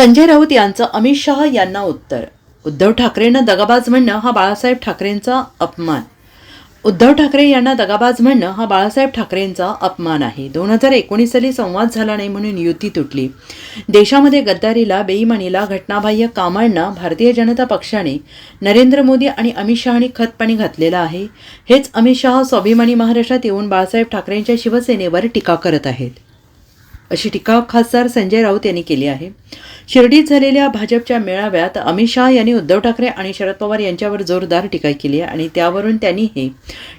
संजय राऊत यांचं अमित शहा यांना उत्तर. उद्धव ठाकरेंना दगाबाज म्हणणं हा बाळासाहेब ठाकरेंचा अपमान. उद्धव ठाकरे यांना दगाबाज म्हणणं हा बाळासाहेब ठाकरेंचा अपमान आहे. दोन हजार एकोणीस साली संवाद झाला नाही म्हणून युती तुटली. देशामध्ये गद्दारीला बेईमानीला घटनाबाह्य कामांना भारतीय जनता पक्षाने नरेंद्र मोदी आणि अमित शहानी खतपाणी घातलेलं आहे. हेच अमित शहा स्वाभिमानी महाराष्ट्रात येऊन बाळासाहेब ठाकरेंच्या शिवसेनेवर टीका करत आहेत. अशी टीका खासदार संजय राऊत यांनी केली आहे. शिर्डीत झालेल्या भाजपच्या मेळाव्यात अमित शाह यांनी उद्धव ठाकरे आणि शरद पवार यांच्यावर जोरदार टीका केली आहे आणि त्यावरून त्यांनी हे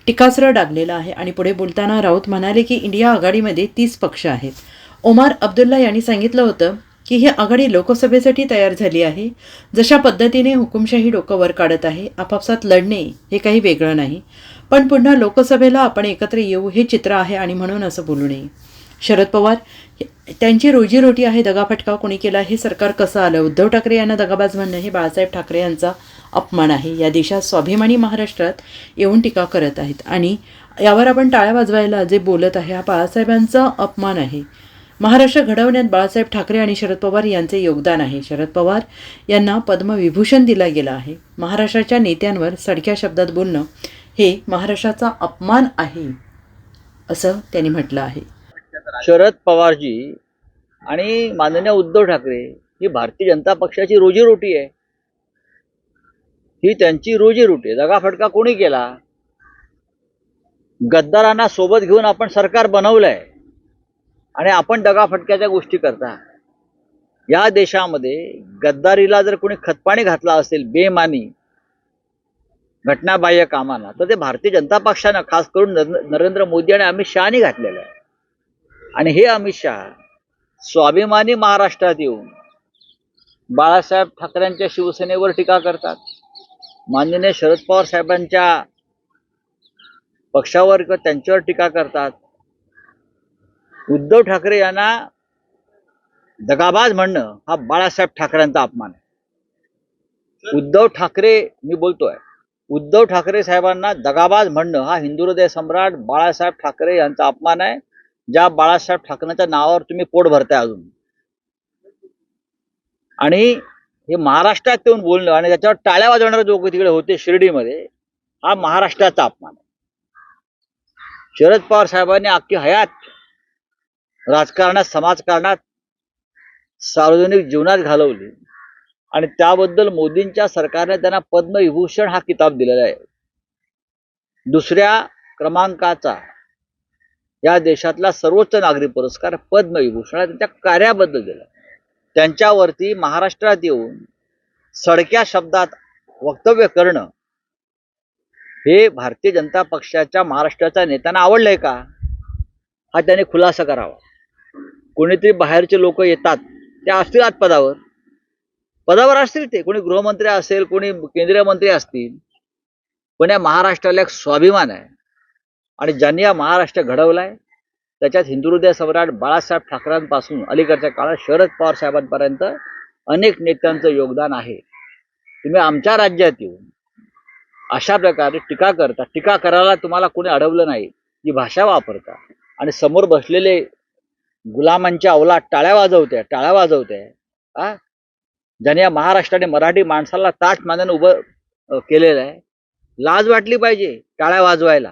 टीकास्त्र डागलेलं आहे. आणि पुढे बोलताना राऊत म्हणाले की इंडिया आघाडीमध्ये तीस पक्ष आहेत. ओमार अब्दुल्ला यांनी सांगितलं होतं की ही आघाडी लोकसभेसाठी तयार झाली आहे. जशा पद्धतीने हुकुमशाही डोकं वर काढत आहे आपापसात लढणे हे काही वेगळं नाही. पण पुन्हा लोकसभेला आपण एकत्र येऊ हे चित्र आहे आणि म्हणून असं बोलू नये. शरद पवार त्यांची रोजीरोटी आहे दगाफटका कोणी केला हे सरकार कसं आलं? उद्धव ठाकरे यांना दगाबाज म्हणणं हे बाळासाहेब ठाकरे यांचा अपमान आहे. या देशात स्वाभिमानी महाराष्ट्रात येऊन टीका करत आहेत. आणि यावर आपण टाळ्या वाजवायला जे बोलत आहे हा बाळासाहेबांचा अपमान आहे. महाराष्ट्र घडवण्यात बाळासाहेब ठाकरे आणि शरद पवार यांचे योगदान आहे. शरद पवार यांना पद्मविभूषण दिला गेला आहे. महाराष्ट्राच्या नेत्यांवर सडक्या शब्दात बोलणं हे महाराष्ट्राचा अपमान आहे असं त्यांनी म्हटलं आहे. शरद पवारजी आणि माननीय उद्धव ठाकरे ही भारतीय जनता पक्षाची रोजीरोटी आहे. ही त्यांची रोजीरोटी आहे. दगाफटका कोणी केला? गद्दारांना सोबत घेऊन आपण सरकार बनवलंय आणि आपण दगाफटक्याच्या गोष्टी करता. या देशामध्ये गद्दारीला जर कोणी खतपाणी घातला असेल बेमानी घटनाबाह्य कामांना तर ते भारतीय जनता पक्षानं खास करून नरेंद्र मोदी आणि अमित शहानी घातलेलं आहे. आणि हे अमित शहा स्वाभिमानी महाराष्ट्रात येऊन बाळासाहेब ठाकरेंच्या शिवसेनेवर टीका करतात. माननीय शरद पवार साहेबांच्या पक्षावर किंवा त्यांच्यावर टीका करतात. उद्धव ठाकरे यांना दगाबाज म्हणणं हा बाळासाहेब ठाकरेंचा अपमान आहे. उद्धव ठाकरे मी बोलतोय उद्धव ठाकरे साहेबांना दगाबाज म्हणणं हा हिंदू हृदय सम्राट बाळासाहेब ठाकरे यांचा अपमान आहे. ज्या बाळासाहेब ठाकरेंच्या नावावर तुम्ही पोट भरताय अजून. आणि हे महाराष्ट्रात येऊन बोलणं आणि त्याच्यावर टाळ्या वाजवणारे लोक तिकडे होते शिर्डीमध्ये हा महाराष्ट्राचा अपमान आहे. शरद पवार साहेबांनी अख्खी हयात राजकारणात समाजकारणात सार्वजनिक जीवनात घालवली आणि त्याबद्दल मोदींच्या सरकारने त्यांना पद्मविभूषण हा किताब दिलेला आहे. दुसऱ्या क्रमांकाचा या देशातला सर्वोच्च नागरी पुरस्कार पद्मविभूषण त्यांच्या कार्याबद्दल दिला. त्यांच्यावरती महाराष्ट्रात येऊन सडक्या शब्दात वक्तव्य करणं हे भारतीय जनता पक्षाच्या महाराष्ट्राच्या नेत्यांना आवडलंय का? हा त्याने खुलासा करावा. कोणीतरी बाहेरचे लोक येतात ते असतील आज पदावर. पदावर असतील ते. कोणी गृहमंत्री असेल कोणी केंद्रीय मंत्री असतील. पण या महाराष्ट्राला एक स्वाभिमान आहे. आणि ज्यांनी हा महाराष्ट्र घडवलाय त्याच्यात हिंदू हृदय सम्राट बाळासाहेब ठाकरेंपासून अलीकडच्या काळात शरद पवार साहेबांपर्यंत अनेक नेत्यांचं योगदान आहे. तुम्ही आमच्या राज्यात येऊन अशा प्रकारे टीका करता टीका करायला तुम्हाला कोणी अडवलं नाही ही भाषा वापरता. आणि समोर बसलेले गुलामांच्या अवलात टाळ्या वाजवते टाळ्या वाजवते आ? ज्याने या महाराष्ट्राने मराठी माणसाला ताट मानाने उभं केलेलं आहे. लाज वाटली पाहिजे टाळ्या वाजवायला.